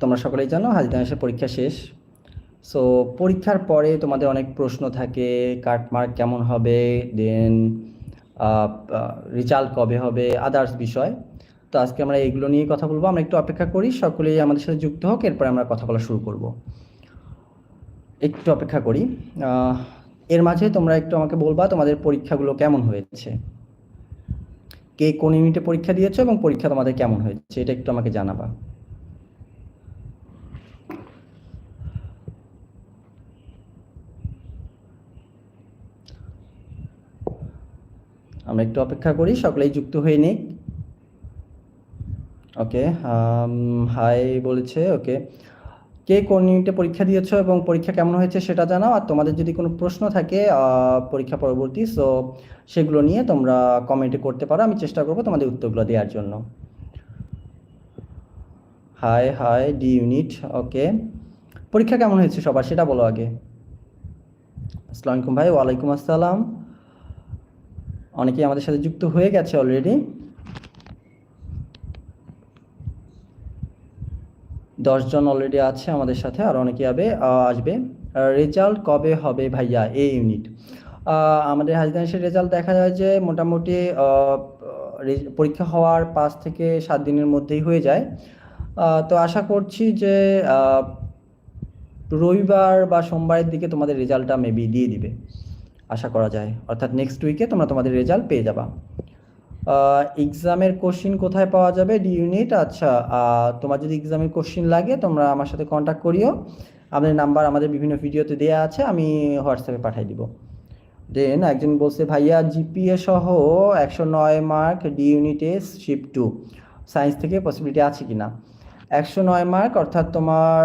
তোমরা সকলেই জানো হাজির মাসের পরীক্ষা শেষ। সো পরীক্ষার পরে তোমাদের অনেক প্রশ্ন থাকে কাটমার্ক কেমন হবে দেন রেজাল্ট কবে হবে আদার্স বিষয়। তো আজকে আমরা এইগুলো নিয়ে কথা বলব, আমরা একটু অপেক্ষা করি, সকলেই আমাদের সাথে যুক্ত হোক, এরপরে আমরা কথা বলা শুরু করব। একটু অপেক্ষা করি। এর মাঝে তোমরা একটু আমাকে বলবা তোমাদের পরীক্ষাগুলো কেমন হয়েছে। কে কোন ইউনিটে পরীক্ষা দিয়েছ এবং পরীক্ষা তোমাদের কেমন হয়েছে, এটা একটু আমাকে জানাবা। আমরা একটু অপেক্ষা করি, সকলেই যুক্ত হয়ে নিক। ওকে হাই বলেছে, ওকে। কে কোন ইউনিটে পরীক্ষা দিয়েছ এবং পরীক্ষা কেমন হয়েছে সেটা জানাও, আর তোমাদের যদি কোনো প্রশ্ন থাকে পরীক্ষা পরবর্তী সো সেগুলো নিয়ে তোমরা কমেন্টে করতে পারো, আমি চেষ্টা করব তোমাদের উত্তরগুলো দেওয়ার জন্য। Hi hi D unit okay. পরীক্ষা কেমন হয়েছে সবার, সেটা বলো আগে। আসসালামু আলাইকুম ভাই, ওয়ালাইকুম আসসালাম। অনেকেই আমাদের সাথে যুক্ত হয়ে গেছে অলরেডি দশজন অলরেডি আছে আমাদের সাথে, আর অনেকে যাবে আসবে। রেজাল্ট কবে হবে ভাইয়া এ ইউনিট আমাদের হাজিদানিসের রেজাল্ট দেখা যায় যে মোটামুটি পরীক্ষা হওয়ার পাঁচ থেকে সাত দিনের মধ্যেই হয়ে যায়। তো আশা করছি যে রবিবার বা সোমবারের দিকে তোমাদের রেজাল্টটা মেবি দিয়ে দিবে। আশা করা যায়। অর্থাৎ নেক্সট উইকে তোমরা তোমাদের রেজাল্ট পেয়ে যাবা। এক্সামের কোশ্চিন কোথায় পাওয়া যাবে? ডি ইউনিট আচ্ছা তোমার যদি এক্সামের কোশ্চিন লাগে, তোমরা আমার সাথে কন্ট্যাক্ট করিও। আমাদের নাম্বার আমাদের বিভিন্ন ভিডিওতে দেওয়া আছে, আমি হোয়াটসঅ্যাপে পাঠিয়ে দিব। দেন একজন বলছে, ভাইয়া জিপিএ সহ একশো নয় মার্ক ডি ইউনিটে শিপ টু সায়েন্স থেকে পসিবিলিটি আছে কি না একশো নয় মার্ক অর্থাৎ তোমার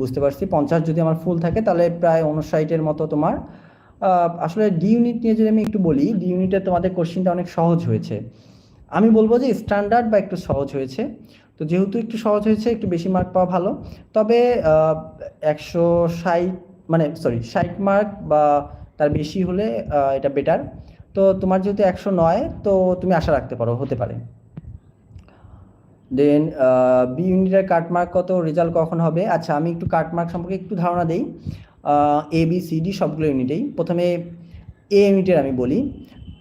বুঝতে পারছি, পঞ্চাশ যদি আমার ফুল থাকে তাহলে প্রায় উনষাটের মতো তোমার আসলে ডি ইউনিট নিয়ে যদি আমি একটু বলি ডি ইউনিটে তোমাদের কোশ্চিনটা অনেক সহজ হয়েছে। আমি বলব যে স্ট্যান্ডার্ড বা একটু সহজ হয়েছে। তো যেহেতু একটু সহজ হয়েছে, একটু বেশি মার্ক পাওয়া ভালো। তবে একশো ষাট মানে সরি ষাট মার্ক বা তার বেশি হলে এটা বেটার তো তোমার যেহেতু একশো নয়, তো তুমি আশা রাখতে পারো, হতে পারে। দেন বি ইউনিটের কাটমার্ক কত রেজাল্ট কখন হবে? আচ্ছা আমি একটু কাটমার্ক সম্পর্কে একটু ধারণা দিই। এ বি সি ডি সবগুলো ইউনিটেই প্রথমে এ ইউনিটের আমি বলি।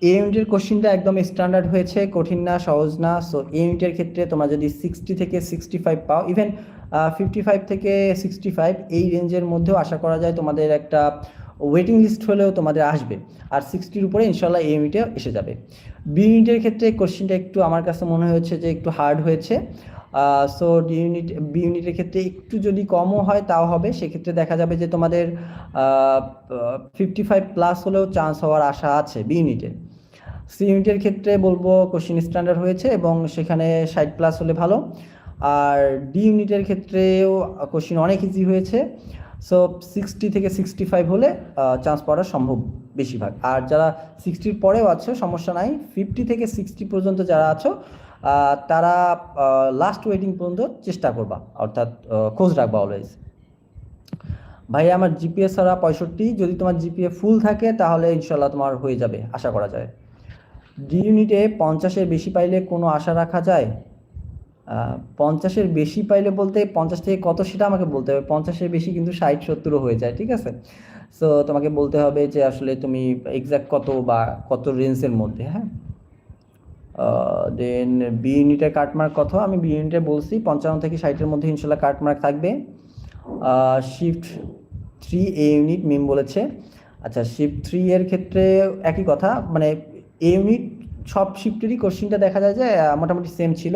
এ ইউনিটের কোশ্চিনটা একদম স্ট্যান্ডার্ড হয়েছে, কঠিন না, সহজ না। সো এ ইউনিটের ক্ষেত্রে তোমরা যদি সিক্সটি থেকে সিক্সটি ফাইভ পাও ইভেন ফিফটি ফাইভ থেকে সিক্সটি ফাইভ এই রেঞ্জের মধ্যেও আশা করা যায় তোমাদের একটা ওয়েটিং লিস্ট হলেও তোমাদের আসবে। আর সিক্সটির উপরে ইনশাল্লাহ এ ইউনিটে এসে যাবে। বি ইউনিটের ক্ষেত্রে কোশ্চিনটা একটু আমার কাছে মনে হয়েছে যে একটু হার্ড হয়েছে। সো ডি ইউনিট বি ইউনিটের ক্ষেত্রে একটু যদি কমও হয় তাও হবে। সেক্ষেত্রে দেখা যাবে যে তোমাদের ফিফটি ফাইভ প্লাস হলেও চান্স হওয়ার আশা আছে বি ইউনিটে সি ইউনিটের ক্ষেত্রে বলব কোশ্চিন স্ট্যান্ডার্ড হয়েছে এবং সেখানে ষাট প্লাস হলে ভালো। আর ডি ইউনিটের ক্ষেত্রেও কোশ্চিন অনেক ইজি হয়েছে। সো সিক্সটি থেকে সিক্সটি ফাইভ হলে চান্স পাওয়াটা সম্ভব বেশিরভাগ। আর যারা সিক্সটির পরেও আছো, সমস্যা নাই। ফিফটি থেকে সিক্সটি পর্যন্ত যারা আছো তারা লাস্ট ওয়েটিং পর্যন্ত চেষ্টা করবা। অর্থাৎ খোঁজ রাখবা অলওয়েজ ভাই আমার জিপিএ ছাড়া পঁয়ষট্টি। যদি তোমার জিপিএ ফুল থাকে, তাহলে ইনশাল্লাহ তোমার হয়ে যাবে, আশা করা যায়। ডি ইউনিটে পঞ্চাশের বেশি পাইলে কোনো আশা রাখা যায়? পঞ্চাশের বেশি পাইলে বলতে পঞ্চাশ থেকে কত সেটা আমাকে বলতে হবে। পঞ্চাশের বেশি কিন্তু ষাট সত্তরও হয়ে যায়, ঠিক আছে? সো তোমাকে বলতে হবে যে আসলে তুমি এক্স্যাক্ট কত বা কত রেঞ্জের মধ্যে হ্যাঁ? দেন বি ইউনিটের কাটমার্ক কত? আমি বি ইউনিটে বলছি পঞ্চান্ন থেকে ষাটের মধ্যে ইনশাল্লাহ কাটমার্ক থাকবে। Shift three A unit Mim বলেছে। আচ্ছা শিফট থ্রি এর ক্ষেত্রে একই কথা মানে এ ইউনিট সব শিফটেরই কোশ্চিনটা দেখা যায় যে মোটামুটি সেম ছিল।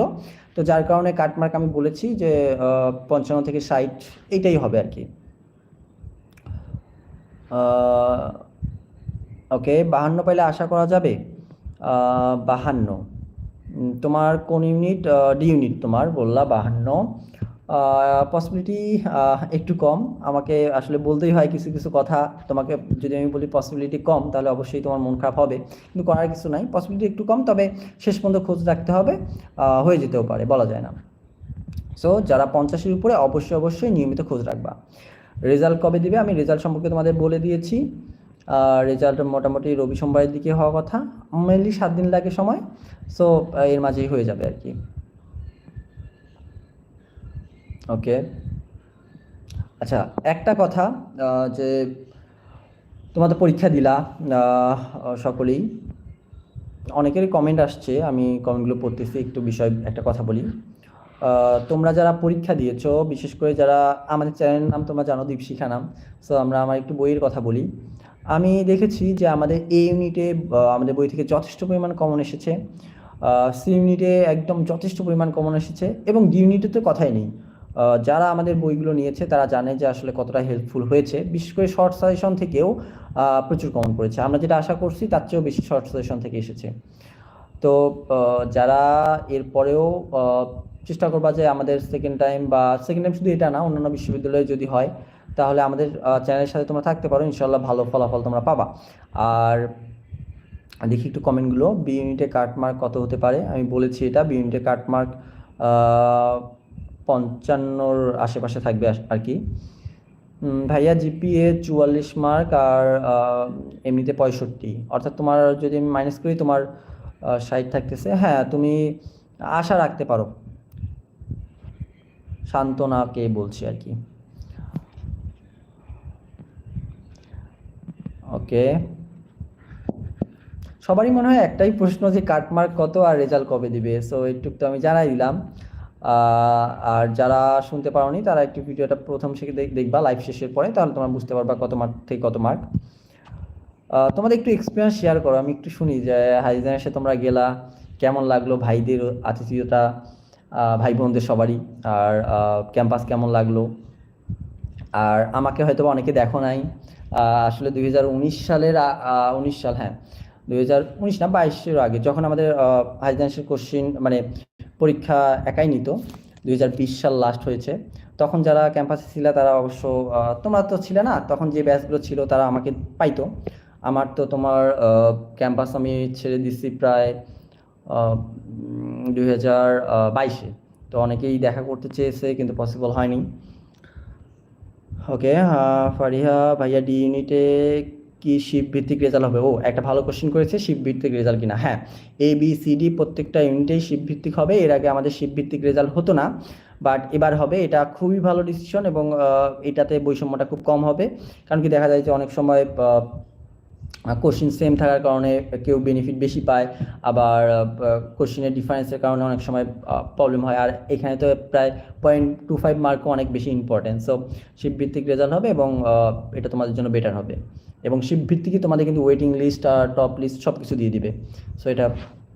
তো যার কারণে কাটমার্ক আমি বলেছি যে পঞ্চান্ন থেকে ষাট এইটাই হবে আর কি। ওকে বাহান্ন পাইলে আশা করা যাবে? বাহান্ন। তোমার কোন ইউনিট ডি ইউনিট তোমার বললা, বাহান্ন। পসিবিলিটি একটু কম। আমাকে আসলে বলতেই হয় কিছু কিছু কথা। তোমাকে যদি আমি বলি পসিবিলিটি কম, তাহলে অবশ্যই তোমার মন খারাপ হবে। কিন্তু করার কিছু নাই। পসিবিলিটি একটু কম, তবে শেষ পর্যন্ত খোঁজ রাখতে হবে। হয়ে যেতেও পারে, বলা যায় না। সো যারা পঞ্চাশের উপরে, অবশ্যই অবশ্যই নিয়মিত খোঁজ রাখবা। রেজাল্ট কবে দিবে? আমি রেজাল্ট সম্পর্কে তোমাদের বলে দিয়েছি। রেজাল্ট মোটামুটি রবি সোমবারের দিকে হওয়ার কথা। মেনলি সাত দিন লাগে সময়। সো এর মাঝেই হয়ে যাবে আর কি। ওকে আচ্ছা একটা কথা যে তোমরা তো পরীক্ষা দিলা সকলেই। অনেকেরই কমেন্ট আসছে, আমি কমেন্টগুলো পড়তেছি, একটু বিষয়, একটা কথা বলি। তোমরা যারা পরীক্ষা দিয়েছ, বিশেষ করে যারা আমাদের চ্যানেলের নাম তোমরা জানো, দীপশিখা নাম সো আমরা আমার একটু বইয়ের কথা বলি। আমি দেখেছি যে আমাদের এ ইউনিটে আমাদের বই থেকে যথেষ্ট পরিমাণ কমন এসেছে। সি ইউনিটে একদম যথেষ্ট পরিমাণ কমন এসেছে, এবং ডি ইউনিটে তো কথাই নেই। যারা আমাদের বইগুলো নিয়েছে, তারা জানে যে আসলে কতটা হেল্পফুল হয়েছে। বিশেষ করে শর্ট সাজেশন থেকেও প্রচুর কমন পড়েছে আমরা যেটা আশা করছি, তার চেয়েও বেশি শর্ট সাজেশন থেকে এসেছে। তো যারা এরপরেও চেষ্টা করবা যে আমাদের সেকেন্ড টাইম বা সেকেন্ড টাইম শুধু এটা না, অন্যান্য বিশ্ববিদ্যালয়ে যদি হয়, তাহলে আমাদের চ্যানেলের সাথে তোমরা থাকতে পারো। ইনশাল্লাহ ভালো ফলাফল তোমরা পাবা। আর দেখি একটু কমেন্টগুলো বি ইউনিটে কাটমার্ক কত হতে পারে? আমি বলেছি এটা বি ইউনিটে কাটমার্ক পঞ্চান্নর আশেপাশে থাকবে আর কি। ভাইয়া জিপিএ চুয়াল্লিশ মার্ক আর এমনিতে পঁয়ষট্টি। অর্থাৎ তোমার যদি আমি মাইনাস করি, তোমার ষাট থাকতেছে। হ্যাঁ তুমি আশা রাখতে পারো। সান্ত্বনাকে বলছি আর কি। ওকে। সবারই মনে হয় একটাই প্রশ্ন যে কাটমার্ক কত আর রেজাল্ট কবে দিবে? সো একটু তো আমি জানাই দিলাম। আর যারা শুনতে পারোনি, তারা একটু ভিডিওটা প্রথম থেকে দেখবা লাইভ শেষের পরে, তাহলে তোমরা বুঝতে পারবা কত মার্ক থেকে কত মার্ক তোমাদের একটু এক্সপিরিয়েন্স শেয়ার করো, আমি একটু শুনি যে হাইজানের সাথে তোমরা গেলা, কেমন লাগল ভাইদের আতিথেয়তা ভাই বোনদের সবারই, আর ক্যাম্পাস কেমন লাগল? আর আমাকে হয়তো অনেকে দেখো নাই আসলে দুই হাজার উনিশ সালের উনিশ সাল হ্যাঁ দুই হাজার উনিশ না, বাইশের আগে, যখন আমাদের হাইজান্সের কোশ্চিন মানে পরীক্ষা একাই নিত দু হাজার বিশ সাল লাস্ট হয়েছে। তখন যারা ক্যাম্পাসে ছিল তারা অবশ্য তোমরা তো ছিলে না, তখন যে ব্যাচগুলো ছিল তারা আমাকে পাইতো। আমার তো তোমার ক্যাম্পাস আমি ছেড়ে দিছি প্রায় দুই হাজার বাইশে। তো অনেকেই দেখা করতে চেয়েছে কিন্তু পসিবল হয়নি। ওকে ফারিহা, ভাইয়া ডি ইউনিটে কি শিপ ভিত্তিক রেজাল্ট হবে? ও, একটা ভালো কোশ্চেন করেছে শিপ ভিত্তিক রেজাল্ট কিনা? হ্যাঁ এ বি সি ডি প্রত্যেকটা ইউনিটেই শিপ ভিত্তিক হবে। এর আগে আমাদের শিপ ভিত্তিক রেজাল্ট হতো না বাট এবার হবে। এটা খুবই ভালো ডিসিশন এবং এটাতে বৈষম্যটা খুব কম হবে। কারণ কি দেখা যায় যে অনেক সময় কোশ্চিন সেম থাকার কারণে কেউ বেনিফিট বেশি পায়। আবার কোশ্চিনের ডিফারেন্সের কারণে অনেক সময় প্রবলেম হয়। আর এখানে তো প্রায় পয়েন্ট টু ফাইভ মার্কও অনেক বেশি ইম্পর্টেন্ট সো শিপ ভিত্তিক রেজাল্ট হবে এবং এটা তোমাদের জন্য বেটার হবে। এবং শিপ ভিত্তিকই তোমাদের কিন্তু ওয়েটিং লিস্ট আর টপ লিস্ট সব কিছু দিয়ে দিবে। সো এটা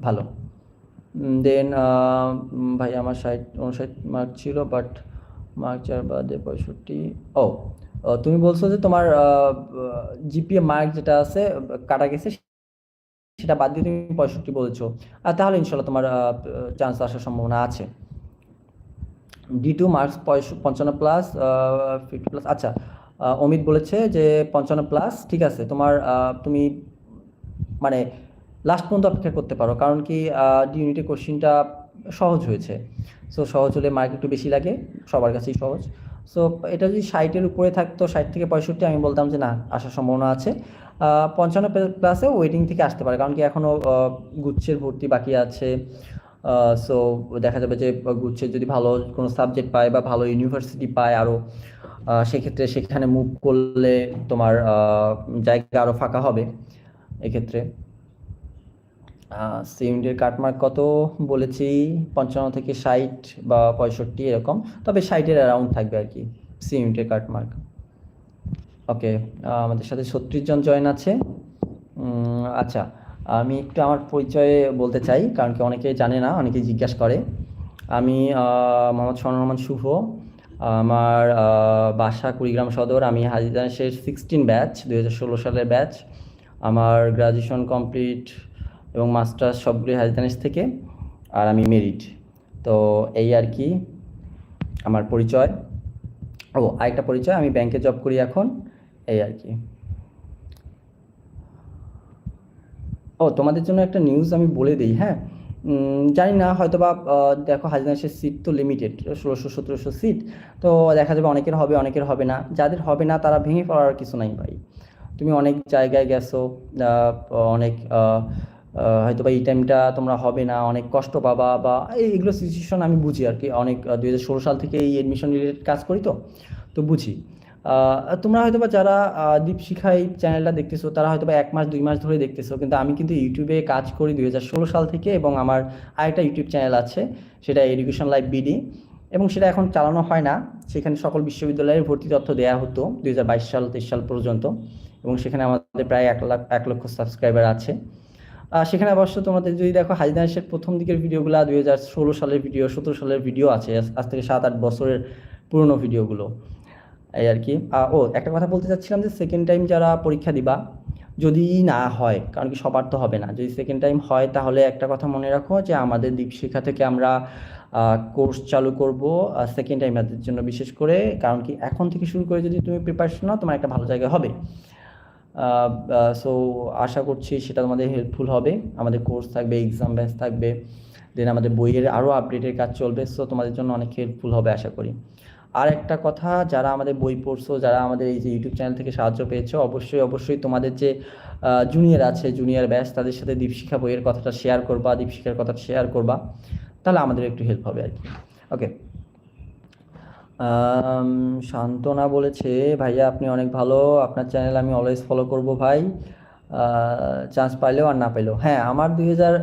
ভালো। দেন ভাই, আমার ষাট, উনষাট মার্ক ছিল বাট মার্ক চার বাদে পঁয়ষট্টি। ও তুমি বলছো যে তোমার জিপিএ মার্ক যেটা আছে, কাটা গেছে, সেটা বাদ দিয়ে তুমি পঁয়ষট্টি বলছো। আর তাহলে ইনশাল্লাহ তোমার চান্স আসার সম্ভাবনা আছে। ডি টু মার্কস পঞ্চান্ন প্লাস ফিফটি প্লাস আচ্ছা অমিত বলেছে যে পঞ্চান্ন প্লাস ঠিক আছে, তোমার তুমি মানে লাস্ট পর্যন্ত অপেক্ষা করতে পারো, কারণ কি ডি ইউনিটে কোশ্চিনটা সহজ হয়েছে। সো সহজ হলে মার্ক একটু বেশি লাগে, সবার কাছেই সহজ। সো এটা যদি ষাটের উপরে থাকতো, ষাট থেকে পঁয়ষট্টি, আমি বলতাম যে না, আসার সম্ভাবনা আছে। পঞ্চান্ন প্লাসে ওয়েটিং থেকে আসতে পারে, কারণ কি এখনও গুচ্ছের ভর্তি বাকি আছে। সো দেখা যাবে যে, গুচ্ছের যদি ভালো কোনো সাবজেক্ট পায় বা ভালো ইউনিভার্সিটি পায় আরও সেক্ষেত্রে সেখানে মুভ করলে তোমার জায়গা আরও ফাঁকা হবে এক্ষেত্রে। সিউন্ডের কাটমার্ক কত বলেছি? পঞ্চান্ন থেকে ষাট বা পঁয়ষট্টি এরকম, তবে ষাটের অ্যারাউন্ড থাকবে আর কি সিউন্ডের কাটমার্ক ওকে আমাদের সাথে ছত্রিশ জন জয়েন আছে। আচ্ছা আমি একটু আমার পরিচয়ে বলতে চাই, কারণ কি অনেকে জানে না, অনেকেই জিজ্ঞাসা করে। আমি মোহাম্মদ সোহানুর রহমান শুভ। আমার বাসা কুড়িগ্রাম সদর, আমি হাজিদাসের সিক্সটিন ব্যাচ হাজার ষোলো সালের ব্যাচ আমার গ্রাজুয়েশন কমপ্লিট এবং মাস্টার্স সবগুলি হাজিদানিস থেকে, আর আমি মেরিট তো এই আর কি, আমার পরিচয়। ও, আরেকটা পরিচয়, আমি ব্যাংকে জব করি এখন, এই আর কি। ও, তোমাদের জন্য একটা নিউজ আমি বলে দিই হ্যাঁ? জানি না হয়তো বা দেখো হাজিনাসের সিট তো লিমিটেড ষোলোশো, সতেরোশো সিট তো দেখা যাবে অনেকের হবে অনেকের হবে না। যাদের হবে না, তারা ভেঙে পড়ার কিছু নাই ভাই। তুমি অনেক জায়গায় গেছো অনেক হয়তো বা এই টাইমটা তোমরা হবে না, অনেক কষ্ট পাবা, বা এইগুলো সিচুয়েশন আমি বুঝি আর কি। অনেক দুই হাজার ষোলো সাল থেকে এই এডমিশন রিলেটেড কাজ করি তো তো বুঝি। তোমরা হয়তো বা যারা আহ, দীপশিখা এই চ্যানেলটা দেখতেছো তারা হয়তো বা এক মাস দুই মাস ধরে দেখতেছো কিন্তু আমি কিন্তু ইউটিউবে কাজ করি দুই হাজার ষোলো সাল থেকে এবং আমার আরেকটা ইউটিউব চ্যানেল আছে সেটা এডুকেশন লাইফ বিডি এবং সেটা এখন চালানো হয় না। সেখানে সকল বিশ্ববিদ্যালয়ের ভর্তি তথ্য দেওয়া হতো দুই সাল তেইশ সাল পর্যন্ত এবং সেখানে আমাদের প্রায় এক লাখ এক লক্ষ সাবস্ক্রাইবার আছে। সেখানে অবশ্য তোমাদের যদি দেখো হাজিদাসের প্রথম দিকের ভিডিওগুলো দুই হাজার ষোলো সালের ভিডিও সতেরো সালের ভিডিও আছে আজ থেকে সাত আট বছরের পুরনো ভিডিওগুলো। এই আর কি। ও, একটা কথা বলতে চাচ্ছিলাম যে সেকেন্ড টাইম যারা পরীক্ষা দিবা, যদি না হয়, কারণ কি সবার তো হবে না, যদি সেকেন্ড টাইম হয় তাহলে একটা কথা মনে রাখো যে আমাদের দীপশিখা থেকে আমরা কোর্স চালু করব সেকেন্ড টাইমারদের জন্য বিশেষ করে, কারণ কি এখন থেকে শুরু করে যদি তুমি প্রিপারেশন নাও, তোমার একটা ভালো জায়গা হবে। সো আশা করছি সেটা তোমাদের হেল্পফুল হবে, আমাদের কোর্স থাকবে এক্সাম ব্যাচ থাকবে দেন আমাদের বইয়ের আরও আপডেটের কাজ চলবে সো তোমাদের জন্য অনেক হেল্পফুল হবে আশা করি। আর একটা কথা, যারা আমাদের বই পড়ছো, যারা আমাদের এই যে ইউটিউব চ্যানেল থেকে সাহায্য পেয়েছ, অবশ্যই অবশ্যই তোমাদের যে জুনিয়র আছে জুনিয়র ব্যাচ তাদের সাথে দীপশিখা বইয়ের কথাটা শেয়ার করবা, দীপশিখার কথাটা শেয়ার করবা, তাহলে আমাদের একটু হেল্প হবে আর কি। ওকে শান্তনা বলেছে, ভাইয়া, আপনি অনেক ভালো, আপনার চ্যানেল আমি অলওয়েজ ফলো করব ভাই। চান্স পাইলেও আর না পাইলেও। হ্যাঁ আমার দুই হাজার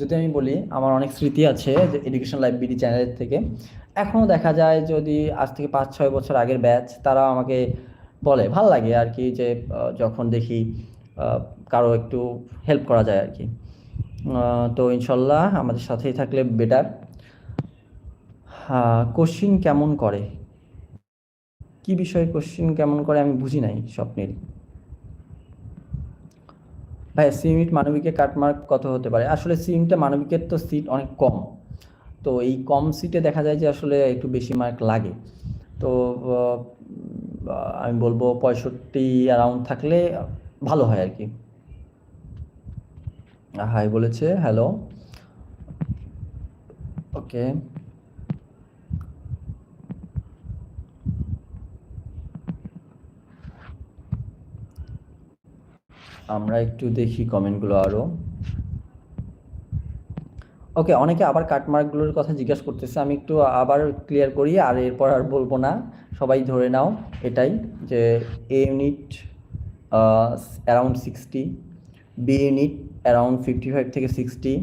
যদি আমি বলি, আমার অনেক স্মৃতি আছে যে এডুকেশন বিডি চ্যানেলের থেকে। এখনও দেখা যায় যদি আজ থেকে পাঁচ, ছয় বছর আগের ব্যাচ তারা আমাকে বলে, ভালো লাগে আর কি যে যখন দেখি কারও একটু হেল্প করা যায় আর কি। তো ইনশাল্লাহ আমাদের সাথেই থাকলে বেটার কোশ্চিন কেমন করে? কি বিষয়ে কোশ্চিন কেমন করে আমি বুঝি নাই স্বপ্নের। ভাই সি ইউনিট মানবিকের কাটমার্ক কত হতে পারে? আসলে সি ইউনিটে মানবিকের তো সিট অনেক কম। তো এই কম সিটে দেখা যায় যে আসলে একটু বেশি মার্ক লাগে। তো আমি বলব পঁয়ষট্টি অ্যারাউন্ড থাকলে ভালো হয় আর কি। হাই বলেছে হ্যালো ওকে আমরা একটু দেখি কমেন্টগুলো আরও। ওকে অনেকে আবার কাটমার্কগুলোর কথা জিজ্ঞাসা করতেছে, আমি একটু আবার ক্লিয়ার করি, আর এরপর আর বলব না। সবাই ধরে নাও, এটাই যে A unit around sixty B unit around fifty five থেকে sixty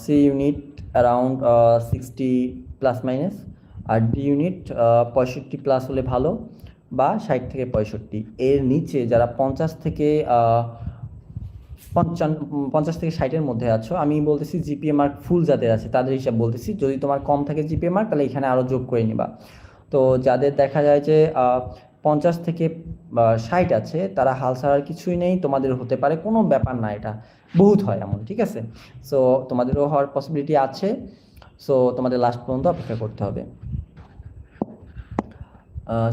C unit around sixty plus minus আর ডি ইউনিট পঁয়ষট্টি প্লাস হলে ভালো, বা ষাট থেকে পঁয়ষট্টি। এর নিচে যারা পঞ্চাশ থেকে পঞ্চান্ন, পঞ্চাশ থেকে ষাটের মধ্যে আছো। আমি বলতেছি জিপিএ মার্ক ফুল যাদের আছে, তাদের হিসাব বলতেছি। যদি তোমার কম থাকে জিপিএ মার্ক তাহলে এখানে আরও যোগ করে নিবা। তো যাদের দেখা যায় যে পঞ্চাশ থেকে ষাট আছে, তারা হাল ছাড়ার কিছুই নেই। তোমাদের হতে পারে, কোনো ব্যাপার না এটা। বহুত হয় এমন, ঠিক আছে? সো তোমাদেরও হওয়ার পসিবিলিটি আছে। সো তোমাদের লাস্ট পর্যন্ত অপেক্ষা করতে হবে।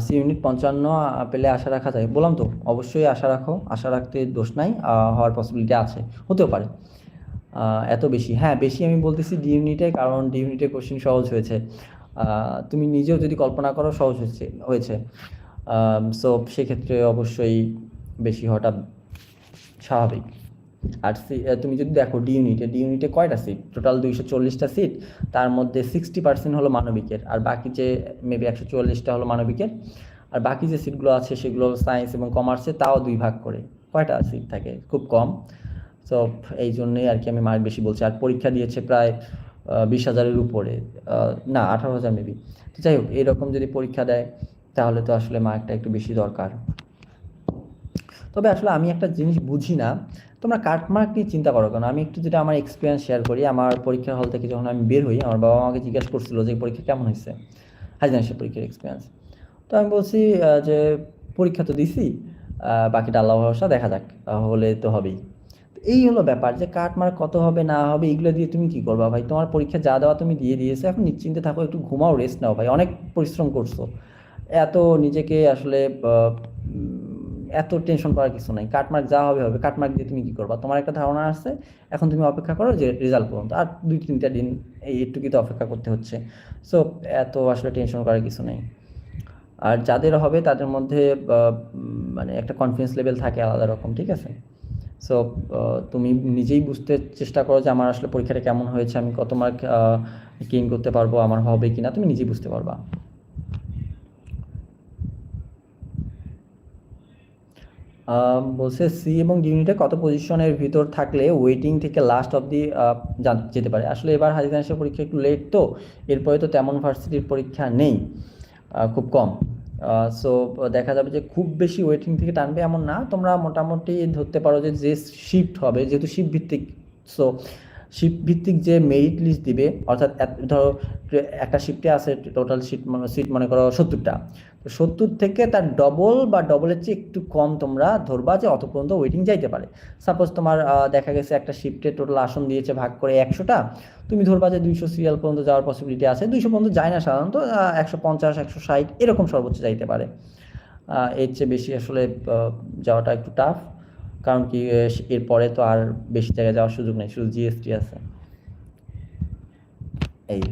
সি ইউনিট পঞ্চান্ন পেলে আশা রাখা যায়। বললাম তো, অবশ্যই আশা রাখো, আশা রাখতে দোষ নাই হওয়ার পসিবিলিটি আছে। হতেও পারে। এত বেশি। হ্যাঁ বেশি আমি বলতেছি ডি ইউনিটে কারণ ডি ইউনিটে কোশ্চিন সহজ হয়েছে। তুমি নিজেও যদি কল্পনা করো, সহজ হয়েছে। হয়েছে সো সেক্ষেত্রে অবশ্যই বেশি হওয়াটা স্বাভাবিক। আর তুমি যদি দেখো ডি ইউনিটে ডি ইউনিটে কয়টা সিট টোটাল দুইশো চল্লিশটা সিট তার মধ্যে সিক্সটি পার্সেন্ট হলো মানবিকের, আর বাকি যে মেবি একশো চুয়াল্লিশটা হলো মানবিকের, আর বাকি যে সিটগুলো আছে সেগুলো সায়েন্স এবং কমার্সে তাও দুই ভাগ করে, কয়টা সিট থাকে? খুব কম। সো এই জন্যই আর কি আমি মার্ক বেশি বলছি, আর পরীক্ষা দিয়েছে প্রায় বিশ হাজারের উপরে না, আঠারো হাজার মেবি তো যাই হোক, এরকম যদি পরীক্ষা দেয়, তাহলে তো আসলে মার্কটা একটু বেশি দরকার। তবে আসলে আমি একটা জিনিস বুঝি না তোমরা কাটমার্ক নিয়ে চিন্তা করো কেন? আমি একটু যেটা আমার এক্সপিরিয়েন্স শেয়ার করি, আমার পরীক্ষার হল থেকে যখন আমি বের হই, আমার বাবা আমাকে জিজ্ঞাসা করছিল যে পরীক্ষা কেমন হয়েছে? হাজিদাসের পরীক্ষার এক্সপিরিয়েন্স তো আমি বলছি যে, পরীক্ষা তো দিছি বাকিটা আল্লাহ ভরসা, দেখা যাক, হলে তো হবেই। এই হলো ব্যাপার যে কাটমার্ক কত হবে, না হবে, এগুলো দিয়ে তুমি কি করবা ভাই? তোমার পরীক্ষা যা দেওয়া তুমি দিয়ে দিয়েছ, এখন নিশ্চিন্তে থাকো, একটু ঘুমাও রেস্ট নাও ভাই। অনেক পরিশ্রম করছ। এত নিজেকে আসলে এত টেনশন করার কিছু নাই। কাটমার্ক যা হবে হবে। কাটমার্ক দিয়ে তুমি কি করবা? তোমার একটা ধারণা আছে, এখন তুমি অপেক্ষা করো যে রেজাল্ট পর্যন্ত। আর দুই তিনটা দিন এই একটুকিতে অপেক্ষা করতে হচ্ছে। সো এত আসলে টেনশন করার কিছু নেই। আর যাদের হবে, তাদের মধ্যে মানে একটা কনফিডেন্স লেভেল থাকে আলাদা রকম, ঠিক আছে? সো তুমি নিজেই বুঝতে চেষ্টা করো যে আমার আসলে পরীক্ষাটা কেমন হয়েছে, আমি কত মার্ক গেইন করতে পারব, আমার হবে কি না তুমি নিজেই বুঝতে পারবা। বলছে সি এবং ইউনিটে কত পজিশনের ভিতর থাকলে ওয়েটিং থেকে লাস্ট অবধি যেতে পারে। আসলে এবার হাজিদানসের পরীক্ষা একটু লেট তো, এরপরে তো তেমন ভার্সিটির পরীক্ষা নেই খুব কম। সো দেখা যাবে যে খুব বেশি ওয়েটিং থেকে টানবে এমন না, তোমরা মোটামুটি ধরতে পারো যে যে শিফট হবে, যেহেতু শিফট ভিত্তিক। সো শিফট ভিত্তিক যে মেরিট লিস্ট দিবে, অর্থাৎ ধরো, একটা শিফটে আছে টোটাল সিট সিট মনে করো সত্তরটা। তো সত্তর থেকে তার ডবল বা ডবলের চেয়ে একটু কম তোমরা ধরবা যে অত পর্যন্ত ওয়েটিং যাইতে পারে। সাপোজ তোমার দেখা গেছে একটা শিফটে টোটাল আসন দিয়েছে ভাগ করে একশোটা, তুমি ধরবা যে দুইশো সিরিয়াল পর্যন্ত যাওয়ার পসিবিলিটি আছে। দুইশো পর্যন্ত যায় না সাধারণত একশো পঞ্চাশ, একশো ষাট, এরকম সর্বোচ্চ যাইতে পারে। এর চেয়ে বেশি আসলে যাওয়াটা একটু টাফ কারণ কি এরপরে তো আর বেশি জায়গায় যাওয়ার সুযোগ নেই, শুধু জিএসটি আছে। এই।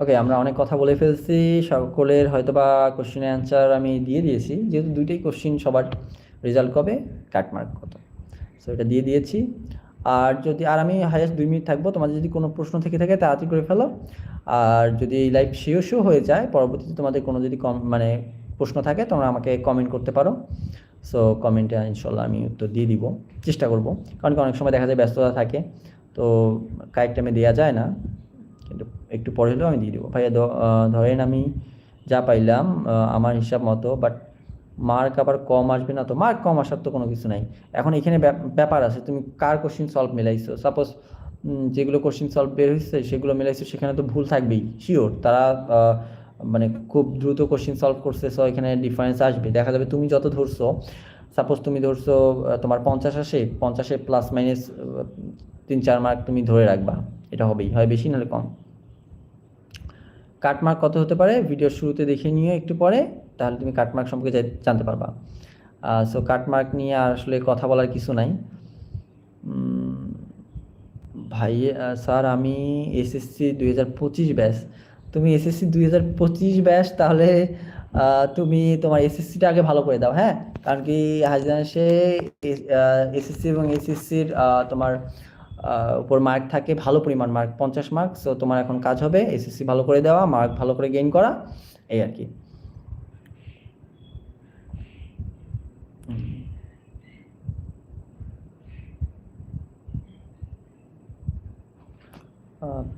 ওকে আমরা অনেক কথা বলে ফেলছি, সকলের হয়তো বা কোশ্চেনের অ্যান্সার আমি দিয়ে দিয়েছি, যেহেতু দুইটাই কোশ্চিন সবার রেজাল্ট কবে? কাটমার্ক কত? সো এটা দিয়ে দিয়েছি। আর যদি, আর আমি হাইয়েস্ট দুই মিনিট থাকব, তোমাদের যদি কোনো প্রশ্ন থেকে থাকে, তাড়াতাড়ি করে ফেলো। আর যদি লাইভ শিও শো হয়ে যায়, পরবর্তীতে তোমাদের কোনো যদি কম মানে প্রশ্ন থাকে, তোমরা আমাকে কমেন্ট করতে পারো। সো কমেন্টে ইনশাল্লাহ আমি উত্তর দিয়ে দিব। চেষ্টা করব। কারণ কি অনেক সময় দেখা যায় ব্যস্ততা থাকে। তো, কারেক্ট টাইমে দেওয়া যায় না। কিন্তু একটু পরে হলেও আমি দিয়ে দেবো। ভাইয়া ধরেন আমি যা পাইলাম আমার হিসাব মতো বাট মার্ক আবার কম আসবে না তো? মার্ক কম আসার তো কোনো কিছু নাই। এখন এখানে ব্যাপ- ব্যাপার আছে। তুমি কার কোশ্চিন সলভ মিলাইছো? সাপোজ যেগুলো কোশ্চিন সলভ বের হয়েছে সেগুলো মিলাইছো, সেখানে তো ভুল থাকবেই শিওর তারা মানে খুব দ্রুত কোশ্চিন সলভ করছে সো এখানে ডিফারেন্স আসবে। দেখা যাবে তুমি যত ধরছো সাপোজ তুমি ধরছো তোমার পঞ্চাশ আসে, পঞ্চাশে প্লাস মাইনাস তিন চার মার্ক তুমি ধরে রাখবা। এটা হবেই। হয় বেশি নাহলে কম। কাটমার্ক কত হতে পারে? ভিডিওর শুরুতে দেখে নিও একটু পরে, তাহলে তুমি কাটমার্ক সম্পর্কে জানতে পারবা। সো কাটমার্ক নিয়ে আর আসলে কথা বলার কিছু নাই। ভাই স্যার আমি এসএসসি দুই হাজার পঁচিশ ব্যাচ তুমি এসএসসি দুই হাজার পঁচিশ ব্যাস তাহলে তুমি তোমার এসএসসিটা আগে ভালো করে দাও হ্যাঁ? কারণ কি হাজিরাসে এসএসসি এবং এসএসসির তোমার উপর মার্ক থাকে ভালো পরিমাণ মার্ক পঞ্চাশ মার্ক সো তোমার এখন কাজ হবে এসএসসি ভালো করে দেওয়া মার্ক ভালো করে গেইন করা, এই আর কি।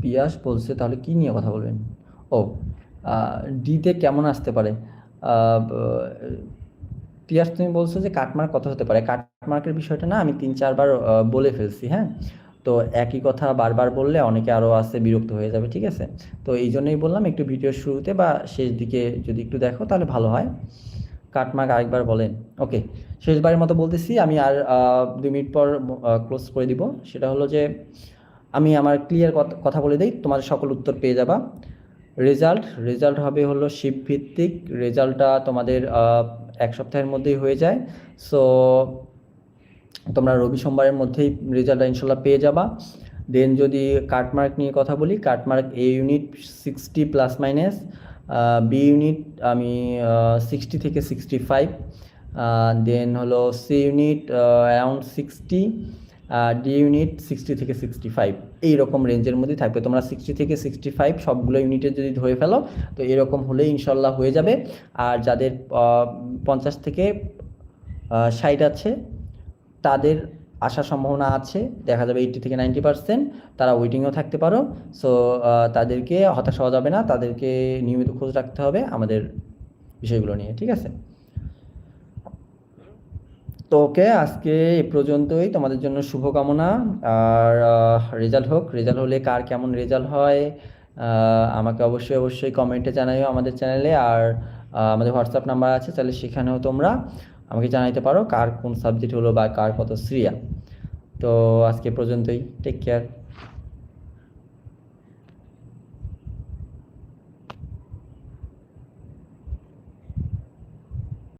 পিয়াস বলছে, তাহলে কি নিয়ে কথা বলবেন? ও ডিতে কেমন আসতে পারে? পিয়াস তুমি বলছো যে কাটমার্ক কত হতে পারে? কাটমার্কের বিষয়টা না আমি তিন, চারবার বলে ফেলছি হ্যাঁ? তো একই কথা বারবার বললে অনেকে আরও আসতে বিরক্ত হয়ে যাবে, ঠিক আছে? তো এই জন্যই বললাম একটু ভিডিওর শুরুতে বা শেষ দিকে যদি একটু দেখো তাহলে ভালো হয়। কাটমার্ক আরেকবার বলেন। ওকে, শেষবারের মতো বলতেছি, আমি আর দুই মিনিট পর ক্লোজ করে দিব। সেটা হলো যে আমি আমার ক্লিয়ার কথা বলে দিই তোমার সকল উত্তর পেয়ে যাবা। রেজাল্ট রেজাল্ট হবে হলো শিফট ভিত্তিক রেজাল্টটা তোমাদের এক সপ্তাহের মধ্যেই হয়ে যায়। সো তোমরা রবি সোমবারের মধ্যেই রেজাল্টটা ইনশাল্লাহ পেয়ে যাবা। দেন যদি কাটমার্ক নিয়ে কথা বলি cut mark A unit sixty plus minus B unit আমি সিক্সটি থেকে সিক্সটি ফাইভ দেন হলো C unit around sixty D unit sixty থেকে সিক্সটি ফাইভ এইরকম রেঞ্জের মধ্যে থাকবে। তোমরা সিক্সটি থেকে সিক্সটি ফাইভ সবগুলো ইউনিটে যদি ধরে ফেলো, তো এরকম হলেই ইনশাল্লাহ হয়ে যাবে। আর যাদের পঞ্চাশ থেকে ষাট আছে, তাদের আসার সম্ভাবনা আছে, দেখা যাবে এইটি থেকে নাইনটি পার্সেন্ট তারা ওয়েটিংয়েও থাকতে পারো। সো তাদেরকে হতাশ হওয়া যাবে না, তাদেরকে নিয়মিত খোঁজ রাখতে হবে আমাদের বিষয়গুলো নিয়ে, ঠিক আছে? তো ওকে আজকে এ পর্যন্তই। তোমাদের জন্য শুভকামনা। আর রেজাল্ট হোক রেজাল্ট হলে কার কেমন রেজাল্ট হয় আমাকে অবশ্যই অবশ্যই কমেন্টে জানাইও আমাদের চ্যানেলে আর আমাদের হোয়াটসঅ্যাপ নাম্বার আছে, তাহলে সেখানেও তোমরা আমাকে জানাইতে পারো কার কোন সাবজেক্ট হলো বা কার কত শ্রিয়া। তো আজকে পর্যন্তই। Take care